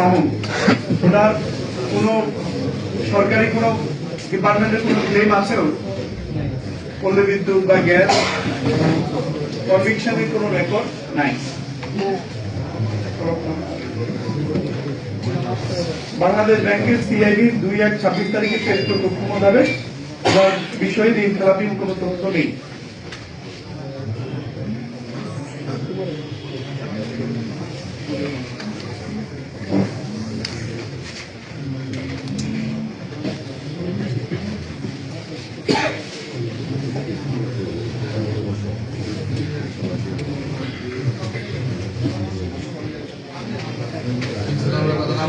মামুন। ওনার কোনো সরকারি কোনো ডিপার্টমেন্টের কোনো ক্লেম আছে? ওর? পল্লী বিদ্যুৎ বা গ্যাস? কোনো রেকর্ড নাই। বাংলাদেশ ব্যাংকের সিআইবি দুই এক ছাব্বিশ তারিখে বিষয়ে ঋণ খেলাপির কোনো তথ্য নেই।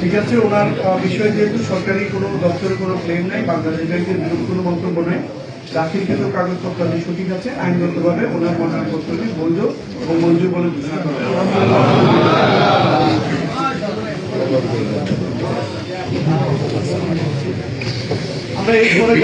ঠিক আছে, ওনার বিষয়ে যেহেতু সরকারি কোনো দপ্তরের কোনো ক্লেম নেই বাংলাদেশ ব্যাংকের বিরুদ্ধে কোনো মন্তব্য নেই দাখিলকৃত কাগজপত্র সঠিক আছে, আইনগতভাবে ওনার মনোনয়নপত্রটি বৈধ এবং মঞ্জুর বলে ঘোষণা করা আমরা এই